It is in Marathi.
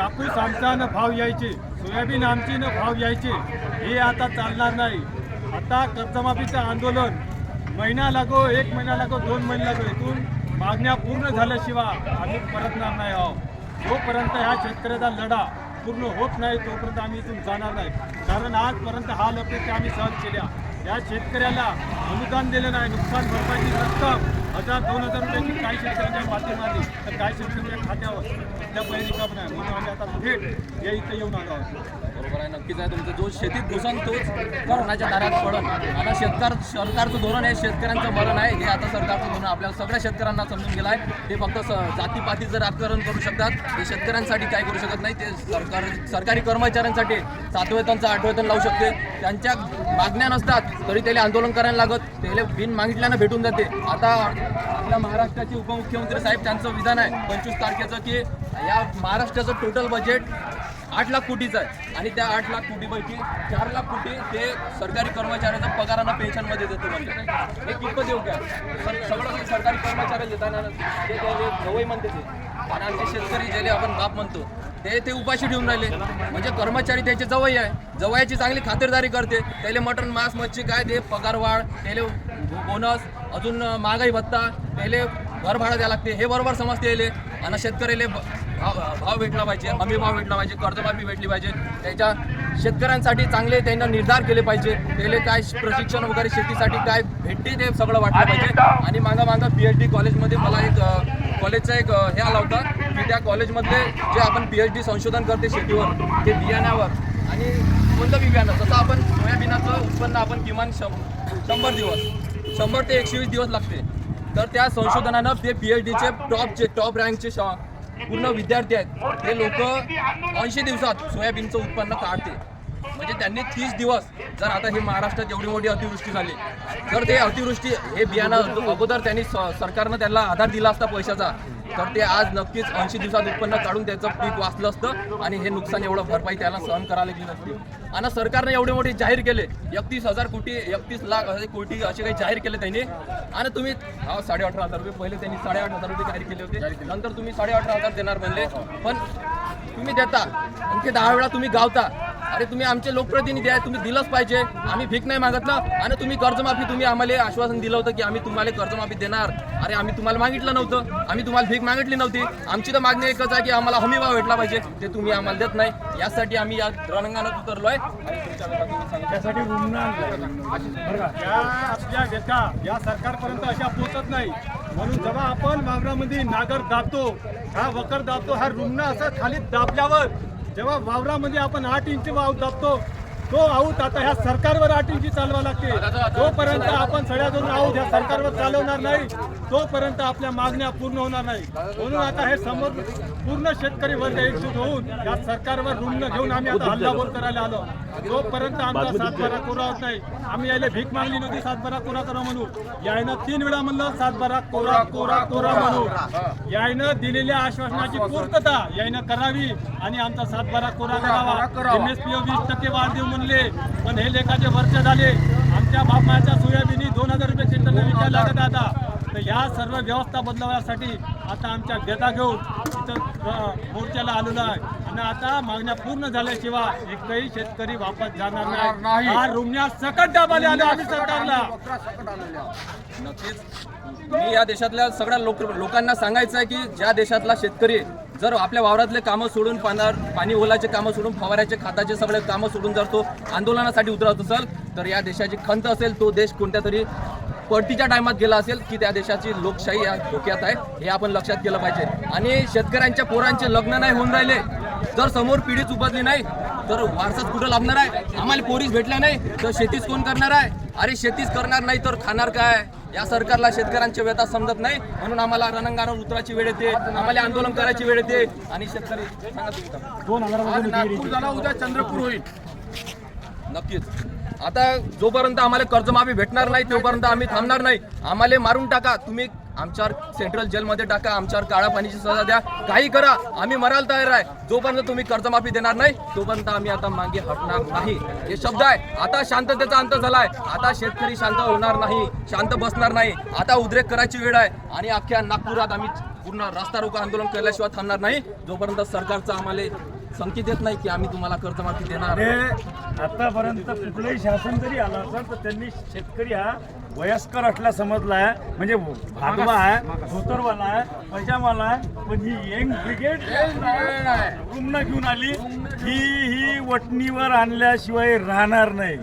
कापूस आमचा न भाव यायचे सोयाबीन आमची न भाव यायचे हे आता चालणार नाही. आता कर्जमाफीचं आंदोलन महिना लागो एक महिना लागो दोन महिने लागो इथून मागण्या पूर्ण झाल्याशिवाय आम्ही परतणार नाही आहोत. जोपर्यंत ह्या शेतकऱ्याचा लढा पूर्ण होत नाही तोपर्यंत आम्ही इथून जाणार नाही. कारण आजपर्यंत हाल अपेक्षा आम्ही सहन केल्या. या शेतकऱ्याला अनुदान दिलं नाही नुकसान भरपाईची रक्कम हजार दोन हजार रुपयाची काही शेतकऱ्यांच्या माध्यमाने तर काही शेतकऱ्यांच्या खात्यावर त्या पहिली कप नाही म्हणून आम्ही आता थेट या इथं येऊन आलो आहोत. बरोबर आहे नक्कीच आहे तुमचं. जो शेतीत घुसन तोच कोरोनाच्या दारात पडन. आता शेतकार सरकारचं धोरण आहे शेतकऱ्यांचं मरण आहे. हे आता सरकारचं धोरण आपल्या सगळ्या शेतकऱ्यांना समजून गेलं आहे. ते फक्त स- जातीपातीचं राजकारण करू शकतात ते शेतकऱ्यांसाठी काय करू शकत नाही. ते सरकार सरकारी कर्मचाऱ्यांसाठी सातवेतनचं आठवेतन लावू शकते. त्यांच्या मागण्या नसतात तरी त्याला आंदोलन करायला लागत. त्याला बिन मागितल्यानं भेटून जाते. आता आपल्या महाराष्ट्राचे उपमुख्यमंत्री साहेब त्यांचं विधान आहे पंचवीस तारखेचं की या महाराष्ट्राचं टोटल बजेट आठ लाख कोटीचं आहे. आणि त्या आठ लाख कोटीपैकी चार लाख कोटी ते सरकारी कर्मचाऱ्यांचा पगारांना पेन्शनमध्ये देतो म्हणजे हे कितपत योग्य आहे? सगळं काही सरकारी कर्मचारी देताना ते गवई म्हणते ते. आणि आमचे शेतकरी ज्याला आपण बाप म्हणतो ते ते उपाशी ठेवून राहिले. म्हणजे कर्मचारी त्याचे जवळ आहे. जवळची चांगली खातरदारी करते. त्याले मटण मांस मच्छी काय ते पगार वाढ त्याले बोनस अजून महागाई भत्ता त्याले घर भाडं द्यावं लागते. हे बरोबर समजते याले. आणि शेतकऱ्याला भाव भाव भेटला पाहिजे हमी भाव भेटला पाहिजे कर्जमाफी भेटली पाहिजे. त्याच्या शेतकऱ्यांसाठी चांगले त्यांना निर्धार केले पाहिजे. त्याले काय प्रशिक्षण वगैरे शेतीसाठी काय भेटते ते सगळं वाटलं पाहिजे. आणि मागं मागं पी एच डी कॉलेजमध्ये मला एक कॉलेजचा एक हे आला होता की त्या कॉलेजमधले जे आपण पी एच डी संशोधन करते शेतीवर ते बियाण्यावर आणि कोणतं बी बियाणं? जसं आपण सोयाबीनाचं उत्पन्न आपण किमान शं शंभर दिवस शंभर ते एकशे वीस दिवस लागते. तर त्या संशोधनानं ते पी एच डीचे टॉपचे टॉप रँकचे श पूर्ण विद्यार्थी आहेत. ते लोक ऐंशी दिवसात सोयाबीनचं उत्पन्न काढते. म्हणजे त्यांनी तीस दिवस जर आता हे महाराष्ट्रात एवढी मोठी अतिवृष्टी झाली तर ते अतिवृष्टी हे बियाणं अगोदर त्यांनी सरकारनं त्यांना आधार दिला असता पैशाचा तर ते आज नक्कीच ऐंशी दिवसात उत्पन्न काढून त्याचं पीक वाचलं असतं आणि हे नुकसान एवढं भरपाई त्याला सहन करायला गेली नसती. आणि सरकारने एवढे मोठे जाहीर केले एकतीस हजार कोटी एकतीस लाख असे कोटी असे काही जाहीर केले त्यांनी. आणि तुम्ही साडे अठरा हजार रुपये पहिले त्यांनी साडे आठ हजार रुपये जाहीर केले होते. नंतर तुम्ही साडे अठरा हजार देणार म्हणले. पण तुम्ही देता आणखी दहा वेळा तुम्ही गावता. अरे तुम्ही आमचे लोकप्रतिनिधी आहे तुम्ही दिलंच पाहिजे. आम्ही भीक नाही मागितलं आणि तुम्ही कर्जमाफी तुम्ही आम्हाला आश्वासन दिलं होतं की आम्ही तुम्हाला कर्जमाफी देणार. अरे आम्ही तुम्हाला मागितलं नव्हतं. आम्ही तुम्हाला भीक मागितली नव्हती. आमची तर मागणी एकच आहे की आम्हाला हमी भाव भेटला पाहिजे. ते तुम्ही आम्हाला देत नाही. यासाठी आम्ही या रणांगणात उतरलो आहे त्यासाठी या या सरकारपर्यंत अशा पोहोचत नाही. म्हणून जेव्हा आपण वावरामध्ये नागर दाबतो हा वकर दाबतो हा रुग्ण असा खाली दाबल्यावर जेव्हा वावरामध्ये आपण आठ इंच वाव दाबतो तो आऊत आता ह्या सरकारवर आठ इंची चालवा लागते. जोपर्यंत आपण सगळ्या धरून आऊत ह्या सरकारवर चालवणार नाही तोपर्यंत आपल्या मागण्या पूर्ण होणार नाही. म्हणून आता हे समोर पूर्ण शेतकरी वर्ग एकजूट होऊन या सरकारवर रुग्ण घेऊन आम्ही आता हल्लाबोल करायला आलो. जोपर्यंत आमचा सातबारा कोरा होत नाही आम्ही यायला भीक मागली नव्हती सातबारा कोरा करा म्हणून. यायनं तीन वेळा म्हणलं सातबारा कोरा कोरा कोरा म्हणून. यायनं दिलेल्या आश्वासनाची पूर्तता यायनं करावी आणि आमचा सातबारा कोरा करावा. एम एस पी वीस टक्के वाढ देऊ म्हणले पण हे लेखाचे वर्ष झाले. आमच्या बापाच्या सोयाबीनी दोन हजार रुपये क्विंटल विकायला लागत आता. तर ह्या सर्व व्यवस्था बदलवण्यासाठी आता आमच्या व्यथा घेऊन इथं मोर्चाला आलेलो आहे. आणि आता मागण्या पूर्ण झाल्याशिवाय एकही शेतकरी वापस जाणार नाही. हा रुग्णात सकट दाबाले आलो आम्ही सरकारला. नक्कीच मी या देशातल्या सगळ्या लोक लोकांना सांगायचं आहे की ज्या देशातला शेतकरी जर आपल्या वावरातले कामं सोडून पाणार पाणी ओलाचे कामं सोडून फवाऱ्याचे खताचे सगळे कामं सोडून जर तो आंदोलनासाठी उतरत असेल तर या देशाची खंत असेल तो देश कोणत्या तरी पडतीच्या टायमात गेला असेल की त्या देशाची लोकशाही या धोक्यात आहे हे आपण लक्षात केलं पाहिजे. आणि शेतकऱ्यांच्या पोरांचे लग्न नाही होऊन राहिले जर समोर पिढीच उपजली नाही तर वारसाच कुठं लाभणार आहे? आम्हाला पोरीस भेटल्या नाही तर शेतीच कोण करणार आहे? अरे शेतीच करणार नाही तर खाणार काय? या सरकारला शेतकऱ्यांच्या व्यथा समजत नाही. म्हणून आम्हाला रणांगणावर उतरायची वेळ येते. आम्हाला आंदोलन करायची वेळ येते. आणि शेतकरी सांगा नागपूर झाला उद्या चंद्रपूर होईल. नक्कीच. आता जोपर्यंत आम्हाला कर्जमाफी भेटणार नाही तोपर्यंत आम्ही थांबणार नाही. आम्हाला मारून टाका. तुम्ही आमच्यावर सेंट्रल जेलमध्ये टाका आमच्यावर काळा पाणीची सजा द्या. काही करा. आम्ही मरायला तयार आहे. जोपर्यंत तुम्ही कर्जमाफी देणार नाही तोपर्यंत आम्ही आता मागे हटणार नाही. हे शब्द आहे. आता शांततेचा अंत झालाय. आता शेतकरी शांत होणार नाही शांत बसणार नाही. आता उद्रेक करायची वेळ आहे. आणि अख्ख्या नागपुरात आम्ही पूर्ण रस्ता रोको आंदोलन केल्याशिवाय थांबणार नाही. जोपर्यंत सरकारचं आम्हाला संकेत देत नाही की आम्ही तुम्हाला कर्जमाफी देणार. आणि आतापर्यंत कुठलंही शासन जरी आलं असेल तर त्यांनी शेतकरी हा वयस्कर असला समजला आहे. म्हणजे भागवा आहे धोतरवाला आहे पजामाला आहे पण ही यंग ब्रिगेड रुग्ण घेऊन आली ही ही वटणीवर आणल्याशिवाय राहणार नाही.